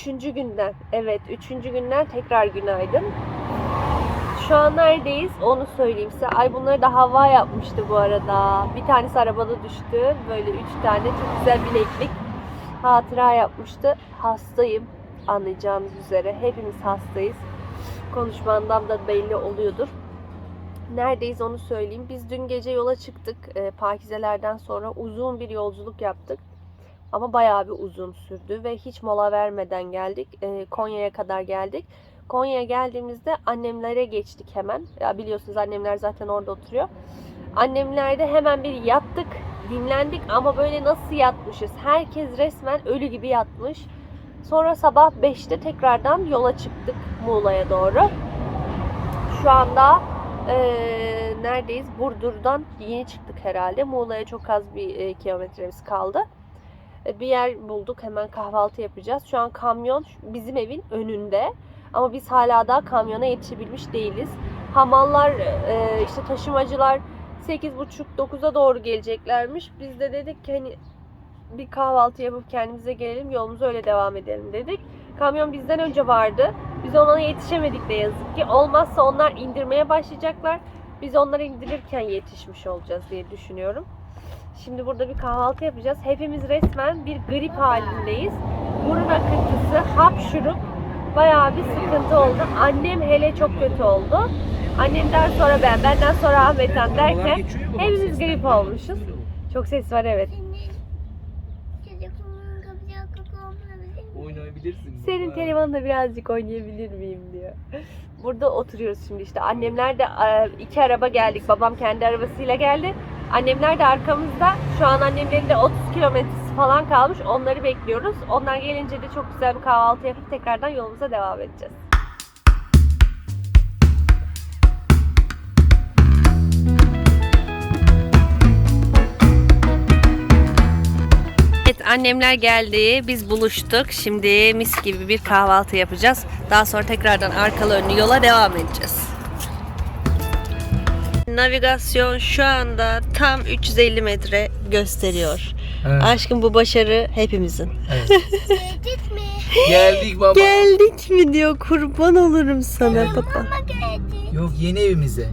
üçüncü günden, evet üçüncü günden tekrar günaydın. Şu an neredeyiz onu söyleyeyim size. Ay bunları da hava yapmıştı bu arada. Bir tanesi arabada düştü. Böyle üç tane çok güzel bileklik hatıra yapmıştı. Hastayım anlayacağınız üzere. Hepimiz hastayız. Konuşmamdan da belli oluyordur. Neredeyiz onu söyleyeyim. Biz dün gece yola çıktık. E, Pakizelerden sonra uzun bir yolculuk yaptık. Ama bayağı bir uzun sürdü ve hiç mola vermeden geldik. E, Konya'ya kadar geldik. Konya'ya geldiğimizde annemlere geçtik hemen. Ya biliyorsunuz annemler zaten orada oturuyor. Annemlerde hemen bir yattık, dinlendik ama böyle nasıl yatmışız? Herkes resmen ölü gibi yatmış. Sonra sabah 5'te tekrardan yola çıktık Muğla'ya doğru. Şu anda eee, neredeyiz? Burdur'dan yeni çıktık herhalde. Muğla'ya çok az bir e, kilometremiz kaldı. E, bir yer bulduk. Hemen kahvaltı yapacağız. Şu an kamyon bizim evin önünde. Ama biz hala daha kamyona yetişebilmiş değiliz. Hamallar, e, işte taşımacılar 8.30-9'a doğru geleceklermiş. Biz de dedik ki hani bir kahvaltı yapıp kendimize gelelim yolumuza öyle devam edelim dedik. Kamyon bizden önce vardı. Biz ona yetişemedik ne yazık ki. Olmazsa onlar indirmeye başlayacaklar. Biz onları indirirken yetişmiş olacağız diye düşünüyorum. Şimdi burada bir kahvaltı yapacağız. Hepimiz resmen bir grip halindeyiz. Burun akıntısı, hapşurup bayağı bir sıkıntı oldu. Annem hele çok kötü oldu. Annemden sonra ben, benden sonra Ahmet'ten derken hepimiz grip olmuşuz. Çok ses var evet. Senin telefonla birazcık oynayabilir miyim diyor. Burada oturuyoruz şimdi işte. Annemler de e, iki araba geldik. Babam kendi arabasıyla geldi. Annemler de arkamızda. Şu an annemlerin de 30 kilometresi falan kalmış. Onları bekliyoruz. Onlar gelince de çok güzel bir kahvaltı yapıp tekrardan yolumuza devam edeceğiz. Evet annemler geldi. Biz buluştuk. Şimdi mis gibi bir kahvaltı yapacağız. Daha sonra tekrardan arkalı önlü yola devam edeceğiz. Navigasyon şu anda tam 350 metre gösteriyor. Evet. Aşkım bu başarı hepimizin. Gitme. Geldik baba. Geldik mi diyor kurban olurum sana baba. Yok yeni evimize.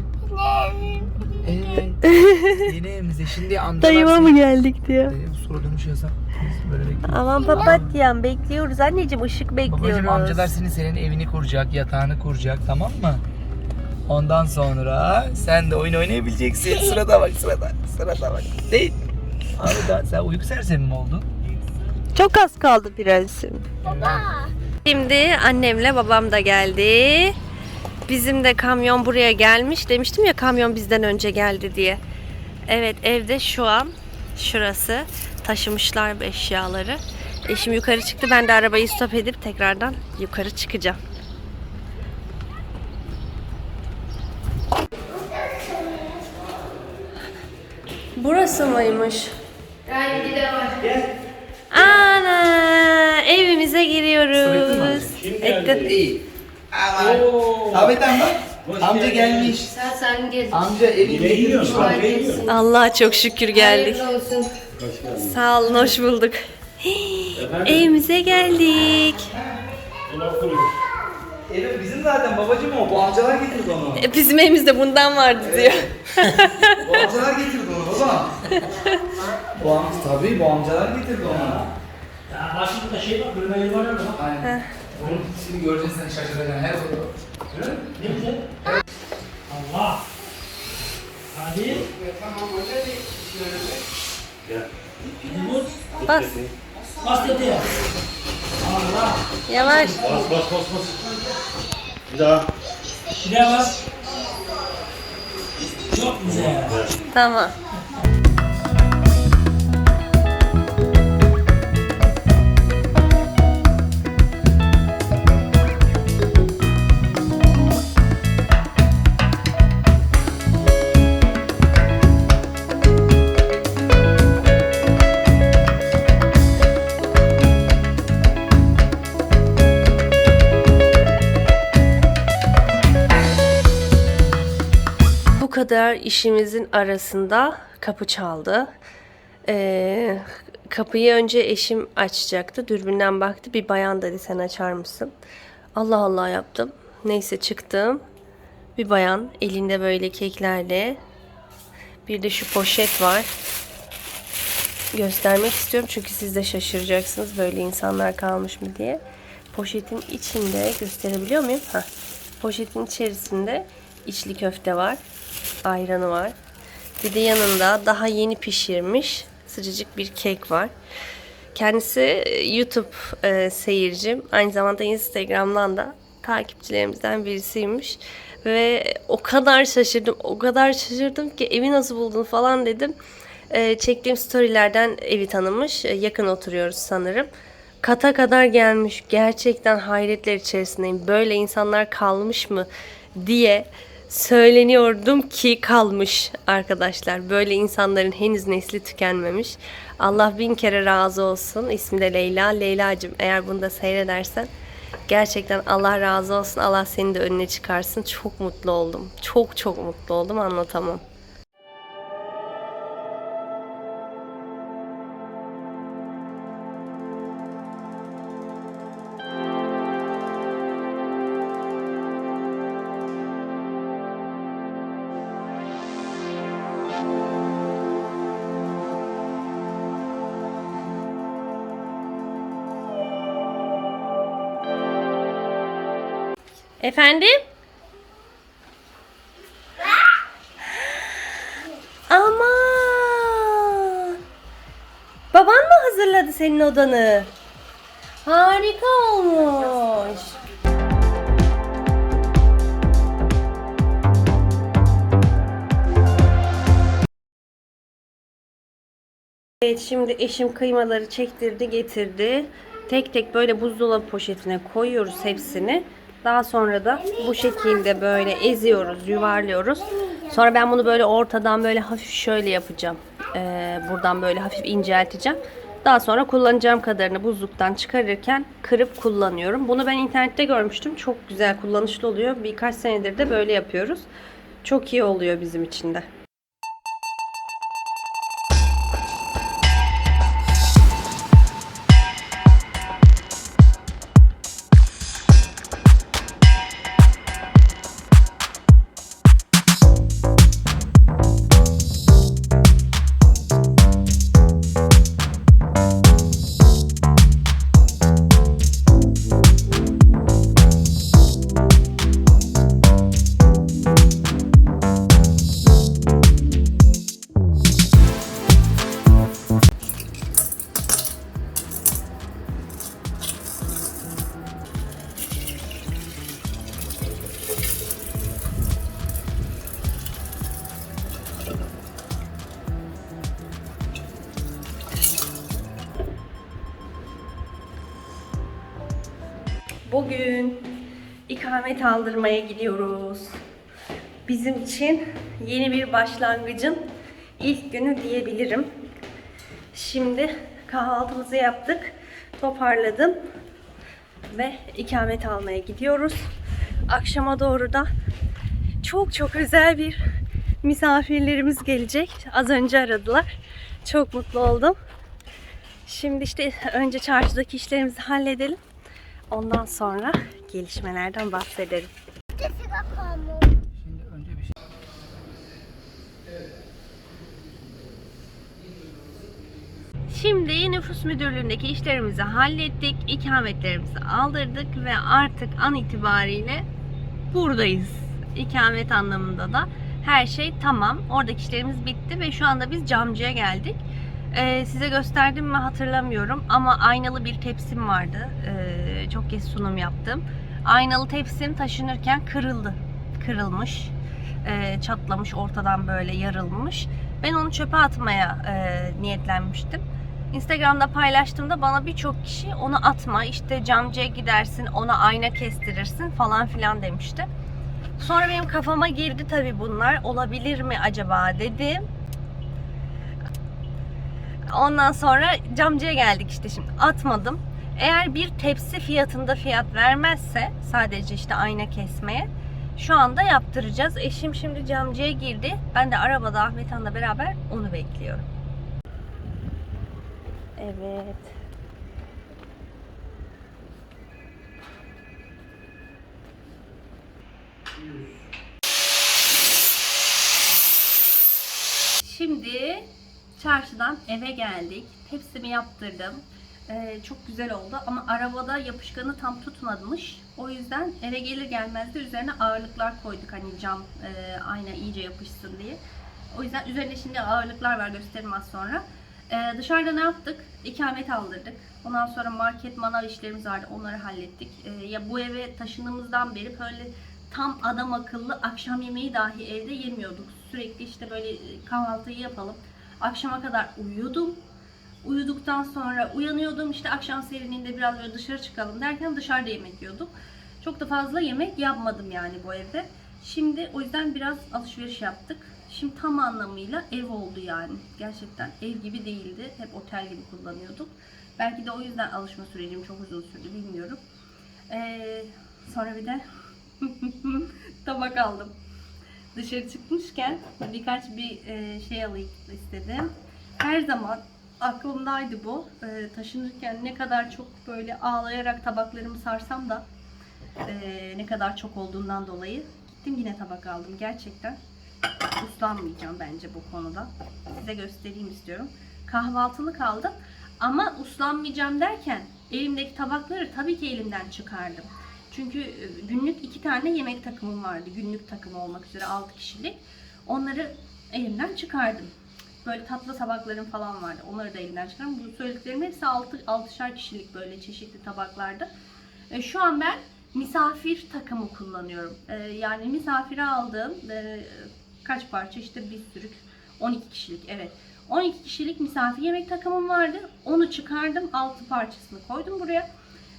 Evet. yeni evimize. Şimdi amcalar Dayıma mı geldik diyor. Ee, Sola dönüş yasak. Biz böyle bekliyoruz. Aman papatyam bekliyoruz anneciğim ışık bekliyoruz. Babacım amcalar senin senin evini kuracak, yatağını kuracak tamam mı? Ondan sonra sen de oyun oynayabileceksin. Sırada bak sırada. Sırada bak. Değil. Abi da sen uyku sersemi mi oldun? Çok az kaldı prensim. Baba. Şimdi annemle babam da geldi. Bizim de kamyon buraya gelmiş. Demiştim ya kamyon bizden önce geldi diye. Evet evde şu an şurası. Taşımışlar eşyaları. Eşim yukarı çıktı. Ben de arabayı stop edip tekrardan yukarı çıkacağım. Burası mıymış? Ana evimize giriyoruz. Ettin. İyi. Ahmet bak. Amca gelmiş. Sen sen gez. Amca evi getirmiş bak. Allah'a çok şükür geldik. Hayırlı olsun. Sağ olun, hoş bulduk. Evimize geldik. Evi bizim zaten babacım o. Bu amcalar getirdi onu. E, Bizim evimizde bundan vardı diyor. Bu amcalar getirdi onu baba. bu am tabii bu amcalar getirdi onu. Ya başında şey var, bölmeleri var ama. Aynen. Bunu şimdi göreceksin sen şaşıracaksın her zaman. Ne güzel. Allah. Hadi. Bu Bas, bas dedi. Allah. yavaş. Bas bas bas bas. Bir daha. Bir daha bas. Çok güzel. Tamam. Kadar işimizin arasında kapı çaldı. Ee, Kapıyı önce eşim açacaktı. Dürbünden baktı. Bir bayan dedi sen açar mısın? Allah Allah yaptım. Neyse çıktım. Bir bayan elinde böyle keklerle. Bir de şu poşet var. Göstermek istiyorum çünkü siz de şaşıracaksınız böyle insanlar kalmış mı diye. Poşetin içinde gösterebiliyor muyum? Heh. Poşetin içerisinde içli köfte var. Ayranı var. Bir de yanında daha yeni pişirmiş sıcacık bir kek var. Kendisi e, YouTube e, seyircim. Aynı zamanda Instagram'dan da takipçilerimizden birisiymiş. Ve o kadar şaşırdım, o kadar şaşırdım ki evi nasıl buldun falan dedim. E, çektiğim storylerden evi tanımış. E, yakın oturuyoruz sanırım. Kata kadar gelmiş. Gerçekten hayretler içerisindeyim. Böyle insanlar kalmış mı diye söyleniyordum ki kalmış arkadaşlar. Böyle insanların henüz nesli tükenmemiş. Allah bin kere razı olsun. İsmi de Leyla. Leyla'cığım eğer bunu da seyredersen gerçekten Allah razı olsun. Allah seni de önüne çıkarsın. Çok mutlu oldum. Çok çok mutlu oldum anlatamam. Efendim? Aman! Baban mı hazırladı senin odanı? Harika olmuş. Evet şimdi eşim kıymaları çektirdi getirdi. Tek tek böyle buzdolabı poşetine koyuyoruz hepsini. Daha sonra da bu şekilde böyle eziyoruz, yuvarlıyoruz. Sonra ben bunu böyle ortadan böyle hafif şöyle yapacağım. Ee, buradan böyle hafif incelteceğim. Daha sonra kullanacağım kadarını buzluktan çıkarırken kırıp kullanıyorum. Bunu ben internette görmüştüm. Çok güzel kullanışlı oluyor. Birkaç senedir de böyle yapıyoruz. Çok iyi oluyor bizim için de. Bugün ikamet aldırmaya gidiyoruz. Bizim için yeni bir başlangıcın ilk günü diyebilirim. Şimdi kahvaltımızı yaptık, toparladım ve ikamet almaya gidiyoruz. Akşama doğru da çok çok özel bir misafirlerimiz gelecek. Az önce aradılar. Çok mutlu oldum. Şimdi işte önce çarşıdaki işlerimizi halledelim. Ondan sonra gelişmelerden bahsederim. Şimdi önce bir şey... Şimdi nüfus müdürlüğündeki işlerimizi hallettik, ikametlerimizi aldırdık ve artık an itibariyle buradayız. İkamet anlamında da her şey tamam. Oradaki işlerimiz bitti ve şu anda biz camcıya geldik. Ee, size gösterdim mi hatırlamıyorum ama aynalı bir tepsim vardı. Ee, çok kez sunum yaptım. Aynalı tepsim taşınırken kırıldı. Kırılmış. Ee, çatlamış ortadan böyle yarılmış. Ben onu çöpe atmaya e, niyetlenmiştim. Instagram'da paylaştığımda bana birçok kişi onu atma işte camcıya gidersin ona ayna kestirirsin falan filan demişti. Sonra benim kafama girdi tabii bunlar olabilir mi acaba dedim. Ondan sonra camcıya geldik işte şimdi atmadım. Eğer bir tepsi fiyatında fiyat vermezse sadece işte ayna kesmeye şu anda yaptıracağız. Eşim şimdi camcıya girdi. Ben de arabada Ahmet Han'la beraber onu bekliyorum. Evet. Şimdi çarşıdan eve geldik. Tepsimi yaptırdım. Ee, çok güzel oldu ama arabada yapışkanı tam tutmamış. O yüzden eve gelir gelmez de üzerine ağırlıklar koyduk hani cam e, ayna iyice yapışsın diye. O yüzden üzerinde şimdi ağırlıklar var gösteririm az sonra. Ee, dışarıda ne yaptık? İkamet aldırdık. Ondan sonra market manav işlerimiz vardı. Onları hallettik. Ee, ya bu eve taşındığımızdan beri böyle tam adam akıllı akşam yemeği dahi evde yemiyorduk. Sürekli işte böyle kahvaltıyı yapalım. Akşama kadar uyuyordum. Uyuduktan sonra uyanıyordum. İşte akşam serinliğinde biraz böyle dışarı çıkalım derken dışarıda yemek yiyorduk. Çok da fazla yemek yapmadım yani bu evde. Şimdi o yüzden biraz alışveriş yaptık. Şimdi tam anlamıyla ev oldu yani. Gerçekten ev gibi değildi. Hep otel gibi kullanıyorduk. Belki de o yüzden alışma sürecim çok uzun sürdü bilmiyorum. Ee, sonra bir de tabak aldım. Dışarı çıkmışken birkaç bir e, şey alayım istedim. Her zaman aklımdaydı bu. E, taşınırken ne kadar çok böyle ağlayarak tabaklarımı sarsam da e, ne kadar çok olduğundan dolayı gittim yine tabak aldım. Gerçekten uslanmayacağım bence bu konuda. Size göstereyim istiyorum. Kahvaltılık aldım ama uslanmayacağım derken elimdeki tabakları tabii ki elimden çıkardım. Çünkü e, günlük iki tane yemek takımım vardı. Günlük takım olmak üzere 6 kişilik. Onları elimden çıkardım. Böyle tatlı tabaklarım falan vardı. Onları da elimden çıkardım. Bu söylediklerim hepsi 6 altışar kişilik böyle çeşitli tabaklarda. E, Şu an ben misafir takımı kullanıyorum. E, Yani misafire aldığım e, kaç parça işte bir sürü 12 kişilik evet. 12 kişilik misafir yemek takımım vardı. Onu çıkardım. 6 parçasını koydum buraya.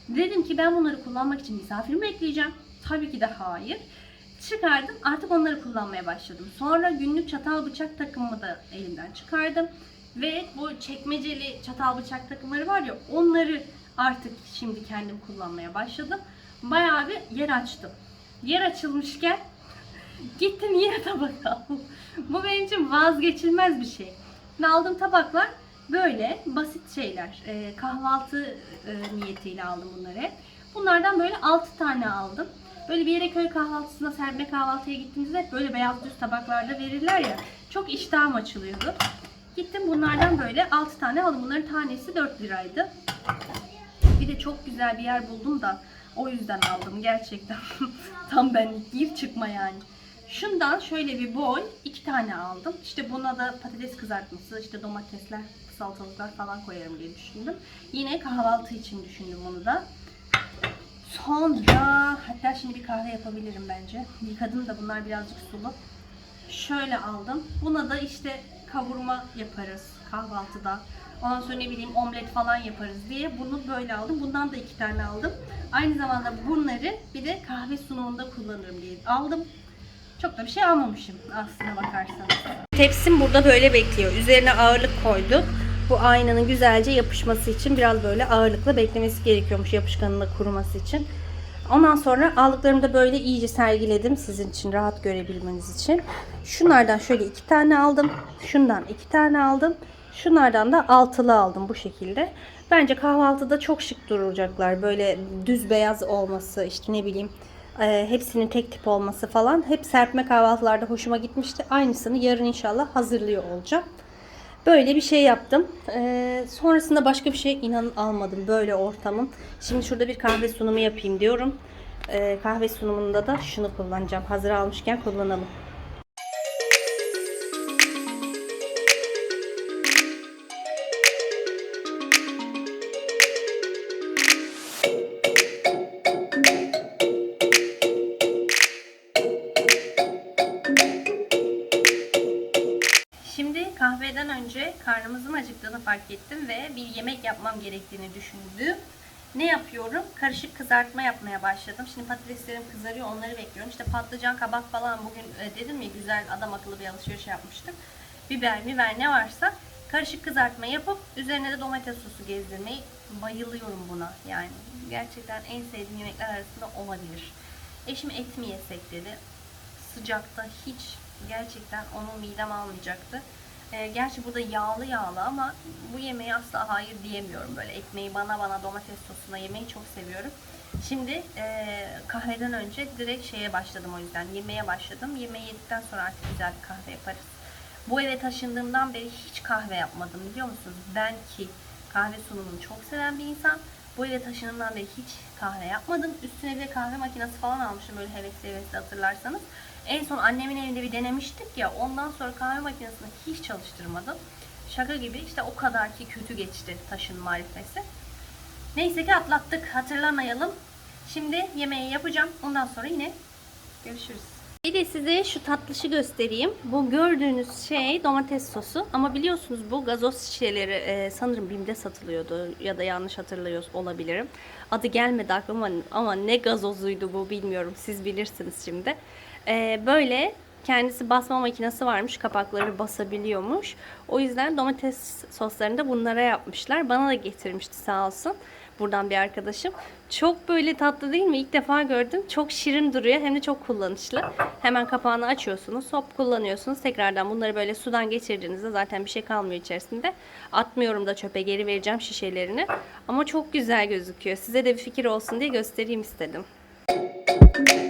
Dedim ki ben bunları kullanmak için misafir mi bekleyeceğim? Tabii ki de hayır. Çıkardım. Artık onları kullanmaya başladım. Sonra günlük çatal bıçak takımımı da elimden çıkardım. Ve bu çekmeceli çatal bıçak takımları var ya onları artık şimdi kendim kullanmaya başladım. Bayağı bir yer açtım. Yer açılmışken gittim yine tabak aldım. Bu benim için vazgeçilmez bir şey. Ve aldığım tabaklar böyle basit şeyler. Ee, kahvaltı e, niyetiyle aldım bunları. Bunlardan böyle 6 tane aldım. Böyle bir yere köy kahvaltısına, serpme kahvaltıya gittiğimizde hep böyle beyaz düz tabaklarda verirler ya. Çok iştahım açılıyordu. Gittim bunlardan böyle 6 tane aldım. Bunların tanesi 4 liraydı. Bir de çok güzel bir yer buldum da o yüzden aldım gerçekten. Tam benlik gir çıkma yani. Şundan şöyle bir boy iki tane aldım. İşte buna da patates kızartması, işte domatesler, salatalıklar falan koyarım diye düşündüm. Yine kahvaltı için düşündüm onu da. Sonra hatta şimdi bir kahve yapabilirim bence. Yıkadım da bunlar birazcık sulu. Şöyle aldım. Buna da işte kavurma yaparız kahvaltıda. Ondan sonra ne bileyim omlet falan yaparız diye bunu böyle aldım. Bundan da iki tane aldım. Aynı zamanda bunları bir de kahve sunumunda kullanırım diye aldım. Çok da bir şey almamışım aslına bakarsanız. Tepsim burada böyle bekliyor. Üzerine ağırlık koyduk. Bu aynanın güzelce yapışması için biraz böyle ağırlıkla beklemesi gerekiyormuş yapışkanın da kuruması için. Ondan sonra aldıklarımı da böyle iyice sergiledim sizin için rahat görebilmeniz için. Şunlardan şöyle iki tane aldım. Şundan iki tane aldım. Şunlardan da altılı aldım bu şekilde. Bence kahvaltıda çok şık duracaklar. Böyle düz beyaz olması işte ne bileyim e, hepsinin tek tip olması falan. Hep serpme kahvaltılarda hoşuma gitmişti. Aynısını yarın inşallah hazırlıyor olacağım. Böyle bir şey yaptım. Ee, sonrasında başka bir şey inanın almadım. Böyle ortamın. Şimdi şurada bir kahve sunumu yapayım diyorum. Ee, kahve sunumunda da şunu kullanacağım. Hazır almışken kullanalım. Karnımızın acıktığını fark ettim ve bir yemek yapmam gerektiğini düşündüm. Ne yapıyorum? Karışık kızartma yapmaya başladım. Şimdi patateslerim kızarıyor, onları bekliyorum. İşte patlıcan, kabak falan bugün e, dedim ya güzel adam akıllı bir alışveriş yapmıştık. Biber, biber ne varsa karışık kızartma yapıp üzerine de domates sosu gezdirmeyi bayılıyorum buna. Yani gerçekten en sevdiğim yemekler arasında olabilir. Eşim et mi yesek dedi sıcakta hiç gerçekten onun midem almayacaktı. Ee, gerçi bu da yağlı yağlı ama bu yemeğe asla hayır diyemiyorum. Böyle ekmeği bana bana domates sosuna yemeyi çok seviyorum. Şimdi eee, kahveden önce direkt şeye başladım o yüzden. Yemeğe başladım. Yemeği yedikten sonra artık güzel bir kahve yaparız. Bu eve taşındığımdan beri hiç kahve yapmadım biliyor musunuz? Ben ki kahve sunumunu çok seven bir insan. Bu eve taşındığımdan beri hiç kahve yapmadım. Üstüne bir kahve makinesi falan almışım böyle hevesli hevesli hatırlarsanız. En son annemin evinde bir denemiştik ya ondan sonra kahve makinesini hiç çalıştırmadım. Şaka gibi işte o kadar ki kötü geçti taşınma marifesi. Neyse ki atlattık hatırlamayalım. Şimdi yemeği yapacağım. Ondan sonra yine görüşürüz. Bir de size şu tatlışı göstereyim. Bu gördüğünüz şey domates sosu. Ama biliyorsunuz bu gazoz şişeleri e, sanırım BİM'de satılıyordu. Ya da yanlış hatırlıyor olabilirim. Adı gelmedi aklıma ama ne gazozuydu bu bilmiyorum. Siz bilirsiniz şimdi. E, böyle kendisi basma makinesi varmış. Kapakları basabiliyormuş. O yüzden domates soslarını da bunlara yapmışlar. Bana da getirmişti sağ olsun. Buradan bir arkadaşım. Çok böyle tatlı değil mi? İlk defa gördüm. Çok şirin duruyor. Hem de çok kullanışlı. Hemen kapağını açıyorsunuz. Hop kullanıyorsunuz. Tekrardan bunları böyle sudan geçirdiğinizde zaten bir şey kalmıyor içerisinde. Atmıyorum da çöpe geri vereceğim şişelerini. Ama çok güzel gözüküyor. Size de bir fikir olsun diye göstereyim istedim. Kızlar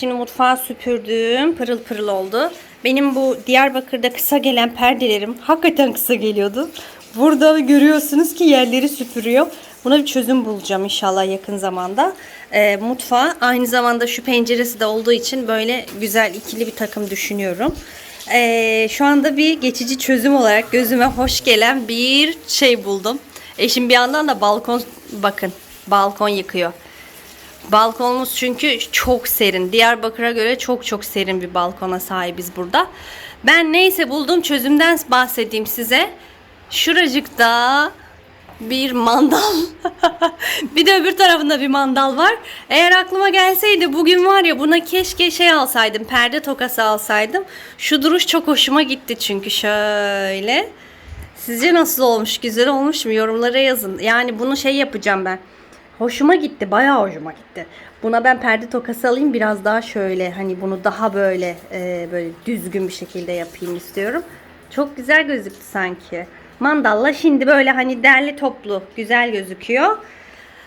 şimdi mutfağı süpürdüm. Pırıl pırıl oldu. Benim bu Diyarbakır'da kısa gelen perdelerim hakikaten kısa geliyordu. Burada görüyorsunuz ki yerleri süpürüyor. Buna bir çözüm bulacağım inşallah yakın zamanda. Ee, mutfağı aynı zamanda şu penceresi de olduğu için böyle güzel ikili bir takım düşünüyorum. Ee, şu anda bir geçici çözüm olarak gözüme hoş gelen bir şey buldum. Eşim bir yandan da balkon bakın balkon yıkıyor. Balkonumuz çünkü çok serin. Diyarbakır'a göre çok çok serin bir balkona sahibiz burada. Ben neyse bulduğum çözümden bahsedeyim size. Şuracıkta bir mandal. bir de öbür tarafında bir mandal var. Eğer aklıma gelseydi bugün var ya buna keşke şey alsaydım. Perde tokası alsaydım. Şu duruş çok hoşuma gitti çünkü şöyle. Sizce nasıl olmuş? Güzel olmuş mu? Yorumlara yazın. Yani bunu şey yapacağım ben. Hoşuma gitti. Bayağı hoşuma gitti. Buna ben perde tokası alayım. Biraz daha şöyle hani bunu daha böyle e, böyle düzgün bir şekilde yapayım istiyorum. Çok güzel gözüktü sanki. Mandalla şimdi böyle hani derli toplu güzel gözüküyor.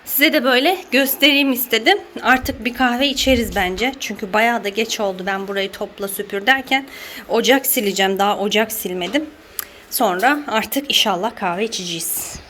Size de böyle göstereyim istedim. Artık bir kahve içeriz bence. Çünkü bayağı da geç oldu ben burayı topla süpür derken. Ocak sileceğim. Daha ocak silmedim. Sonra artık inşallah kahve içeceğiz.